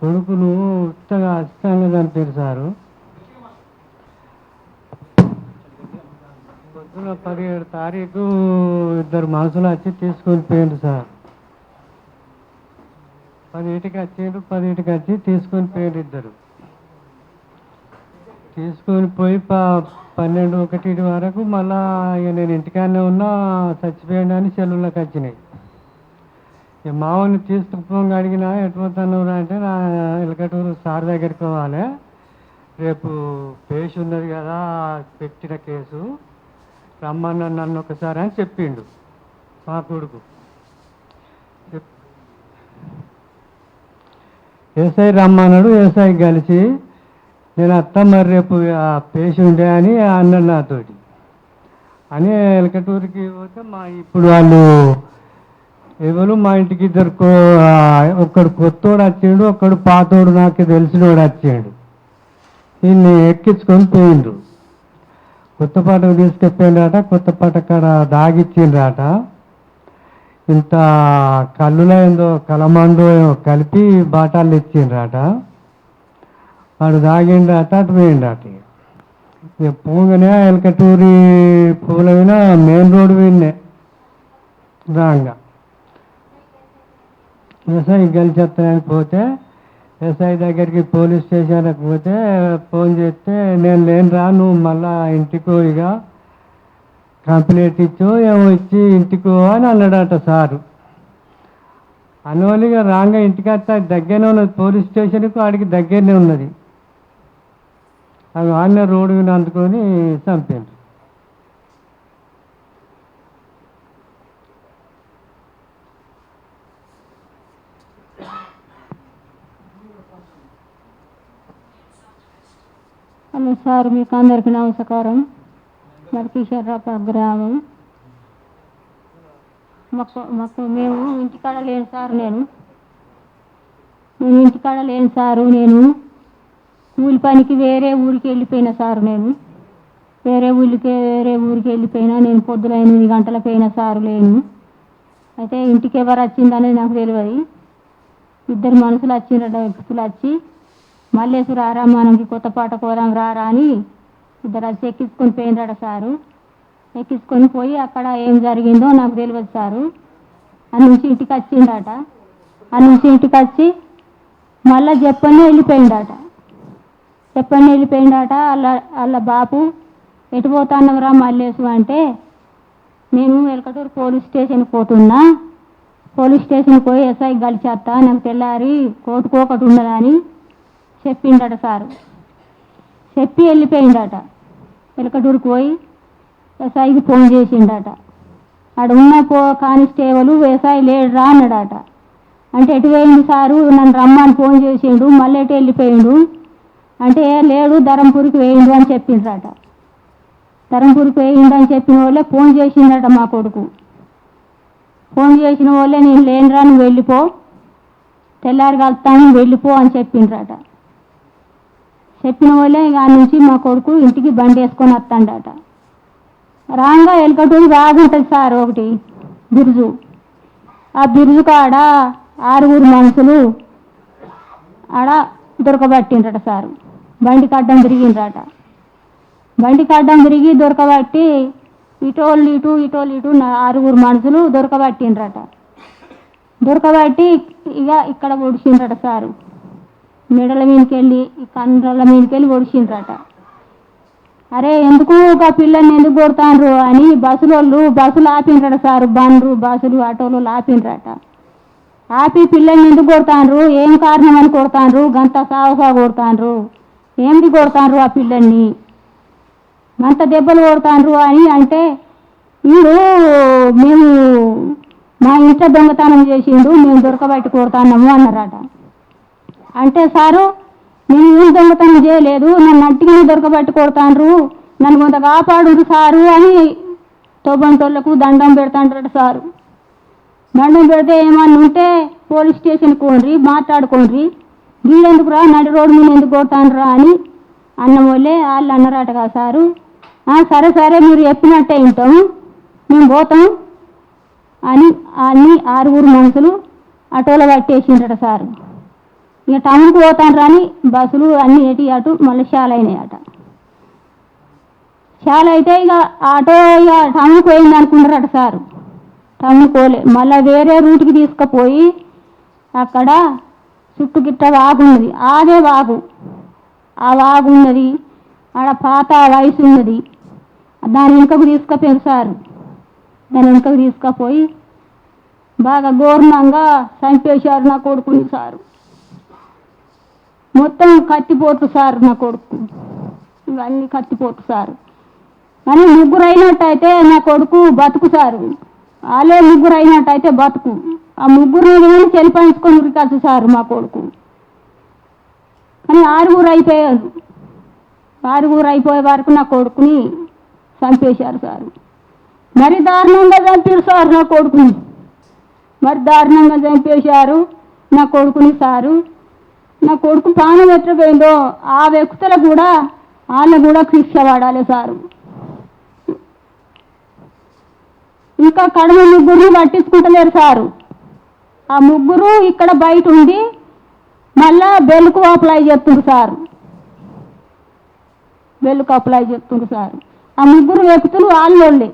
కొడుకును ఉత్తగా అష్టంగా చంపారు సారు. పొద్దున పదిహేడు తారీఖు ఇద్దరు మనుషులు వచ్చి తీసుకొని పోయిండు సార్. పదిహేటికి వచ్చిండ్రు పదిహేటికి వచ్చి తీసుకొని పోయిండు ఇద్దరు. తీసుకొని పోయి ప పన్నెండు ఒకటి వరకు మళ్ళా నేను ఇంటికాడనే ఉన్నా చచ్చిపోయాడు అని సెల్లులోకి వచ్చినాయి. మామూలు తీసుకుపోగా అడిగినా ఎటుపోతాను అంటే నా ఎలకటూరు సార్ దగ్గరికి పోవాలి. రేపు పేష్ ఉన్నది కదా పెట్టిన కేసు. రమ్మన్న నన్ను ఒకసారి అని చెప్పిండు మా కొడుకు. చెప్- ఏసఐ రమ్మన్నాడు ఏసఐ కలిసి నేను అత్త మరి రేపు ఆ ఉండే అని అన్నాడు నాతోటి. అని ఎలకటూరికి పోతే మా ఇప్పుడు వాళ్ళు ఎవరు మా ఇంటికి ఇద్దరు కో- కొత్తోడు వచ్చిండు ఒకడు పాతోడు నాకు తెలిసినోడు వచ్చాడు. దీన్ని ఎక్కించుకొని పోయిండ్రు. కొత్త పాటకు తీసుకెళ్ళిపోయిండ్రట కొత్త పాట కాడ దాగిచ్చిండ్రాట. ఇంత కళ్ళులో ఏందో కలమందో కలిపి బాటాలు ఇచ్చిండ్రాట. వాడు దాగిండ్రాట అటు పోయిండ్రాట పోగానే ఎలకటూరి పూల మెయిన్ రోడ్ విన్నే రాంగా. ఎస్ఐ గెలిచేస్తానని పోతే ఎస్ఐ దగ్గరికి పోలీస్ స్టేషన్కి పోతే ఫోన్ చేస్తే నేను లేను రా నువ్వు మళ్ళా ఇంటికి ఇక కంప్లైంట్ ఇచ్చు ఏమో ఇచ్చి ఇంటికి అని అన్నాడట సారు. అనువలిగా రాగా ఇంటికి వస్తే దగ్గరనే ఉన్నది పోలీస్ స్టేషన్కు ఆడికి దగ్గరనే ఉన్నది. అవి ఆన్లైన్ రోడ్డు అందుకొని చంపారు సార్ మీకు అందరికీ నమస్కారం. మరి కిషోర్రాప గ్రామం? మాకు మాకు మేము ఇంటికాడ లేను సార్ నేను. నేను ఇంటికాడ లేను సారు నేను. కూలి పనికి వేరే ఊరికి వెళ్ళిపోయిన సారు నేను. వేరే ఊరికి వేరే ఊరికి వెళ్ళిపోయినా నేను పొద్దున ఎనిమిది గంటలకు పోయిన సారు లేను. అయితే ఇంటికి ఎవరు వచ్చిందనేది నాకు తెలియదు. ఇద్దరు మనుషులు వచ్చిండ్రట వ్యక్తులు వచ్చి మల్లేసు రారా మనకి కొత్త పాట కోరాం రారా అని ఇద్దరు వచ్చి ఎక్కించుకొని పోయినరాడ సారు. ఎక్కించుకొని పోయి అక్కడ ఏం జరిగిందో నాకు తెలియదు సారు. ఆ నుంచి ఇంటికి వచ్చిండట. ఆ నుంచి ఇంటికి వచ్చి మళ్ళా చెప్పని వెళ్ళిపోయిండట. చెప్పని వెళ్ళిపోయిండట. అలా వాళ్ళ బాపు ఎటు పోతాన్నవరా మల్లేసు అంటే నేను వెలకటూరు పోలీస్ స్టేషన్కి పోతున్నా. పోలీస్ స్టేషన్కి పోయి ఎస్ఐ కలిచేస్తా నాకు తెల్లారి కోర్టుకు ఒకటి చెప్పిండట సారు. చెప్పి వెళ్ళిపోయిండట. వెలకటూరుకు పోయి ఎస్ఐకి ఫోన్ చేసిండట. ఆడ ఉన్న పో కానిస్టేబుల్ ఎస్ఐ లేడురా అన్నాడట. అంటే ఎటు పోయింది సారు? నన్ను రమ్మని ఫోన్ చేసిండు మళ్ళీ ఎటు వెళ్ళిపోయిండు? అంటే లేడు ధరంపూరికి వేయిండు అని చెప్పిండ్రట. ధరంపూరికి వేయిండు అని చెప్పిన వాళ్ళే ఫోన్ చేసిండట మా కొడుకు. ఫోన్ చేసిన వాళ్ళే నేను లేనురా నువ్వు వెళ్ళిపో. తెల్లారి కలుతాను వెళ్ళిపో అని చెప్పిండ్రట. చెప్పిన వాళ్ళే ఇక ఆ నుంచి మా కొడుకు ఇంటికి బండి వేసుకొని వస్తాడట. రాగా ఎలకటూరు బాగుంటుంది సార్ ఒకటి బిరుజు. ఆ బిరుజు కాడ ఆరుగురు మనుషులు ఆడ దొరకబట్టిండ్రట సారు. బండి కడ్డం తిరిగిండ్రట. బండి కడ్డం తిరిగి దొరకబట్టి ఇటోళ్ళు ఇటు ఇటోళ్ళు ఇటు ఆరుగురు మనుషులు దొరకబట్టిండ్రట. దొరకబట్టి ఇక ఇక్కడ పొడిచిండ్రట సారు. మెడల మీదకెళ్ళి కండ్రల మీదకెళ్ళి ఒడిచిండ్రట అరే ఎందుకు ఒక పిల్లల్ని ఎందుకు కొడతాండ్రు అని బస్సులోళ్ళు బస్సులు ఆపిండ్రట సారు బండ్రు బస్సులు ఆటోలు ఆపిండ్రట. ఆపి పిల్లల్ని ఎందుకు కొడతాండ్రు? ఏం కారణం అని కొడతాండ్రు? గంట సావసా కొడతాండ్రు. ఏంది కొడతాండ్రు ఆ పిల్లల్ని అంత దెబ్బలు కొడతాండ్రు అని అంటే వీడు మేము మా ఇంట్లో దొంగతనం చేసిండు మేము దొరకబట్టి కొడతాన్నాము అన్నారట. అంటే సారు నేను ఏం దొంగతనం చేయలేదు నన్ను అంటికి దొరకబట్టి కొడతాండ్రు నన్ను కొంత కాపాడు సారు అని తోబంటోళ్ళకు దండం పెడతాండ్రట సారు. దండం పెడితే ఏమన్నా ఉంటే పోలీస్ స్టేషన్కి కోండ్రి మాట్లాడుకోండ్రి వీళ్ళెందుకు రా నడి రోడ్డు మీద ఎందుకు కొడతాండ్రా అని అన్న వాళ్ళే వాళ్ళు అన్నారట కదా సారు. సరే సరే మీరు చెప్పినట్టే వింటాం మేము పోతాం అని అన్ని ఆరుగురు మనుషులు అటోలో పట్టేసిండ్రట సారు. ఇక టౌన్కి పోతాను రాని బస్సులు అన్నీ ఎటు అటు మళ్ళీ షాల్ అట షాల్ అయితే ఇక ఆటో ఇక టౌన్కి పోయింది అనుకుంటారట సారు. టౌన్కి పోలే. మళ్ళీ వేరే రూట్కి తీసుకుపోయి అక్కడ చుట్టూ గిట్ట వాగు ఉన్నది. ఆదే వాగు. ఆ వాగు ఉన్నది. ఆడ పాత వయసు ఉన్నది. దాని వెనుకకు తీసుకుపోయారు సారు. దాని వెనుకకు తీసుకుపోయి బాగా ఘోరంగా చంపేశారు నా కొడుకుని సారు. మొత్తం కత్తిపోటు సార్ నా కొడుకు. ఇవన్నీ కత్తిపోటు సార్. కానీ ముగ్గురు అయినట్టయితే నా కొడుకు బతుకు సారు. వాళ్ళే ముగ్గురు అయినట్టయితే బతుకు. ఆ ముగ్గురు కానీ చెలిపించుకొని ఉరికాల్సి సార్ మా కొడుకు. కానీ ఆరుగురు అయిపోయారు. ఆరుగురు అయిపోయే వరకు నా కొడుకుని చంపేశారు సారు. మరి దారుణంగా చంపారు సార్ నా కొడుకుని. మరి దారుణంగా చంపేశారు నా కొడుకుని సారు. నా కొడుకు ప్రాణం ఎట్లపోయిందో ఆ వ్యక్తులు కూడా వాళ్ళని కూడా శిక్ష పడాలి సారు. ఇంకా కడమ ముగ్గురిని పట్టించుకుంటలేరు సారు. ఆ ముగ్గురు ఇక్కడ బయట ఉండి మళ్ళా బెల్కు అప్లై చేస్తుంది సారు. బెల్కు అప్లై చేస్తుంది సారు. ఆ ముగ్గురు వ్యక్తులు వాళ్ళోళ్ళే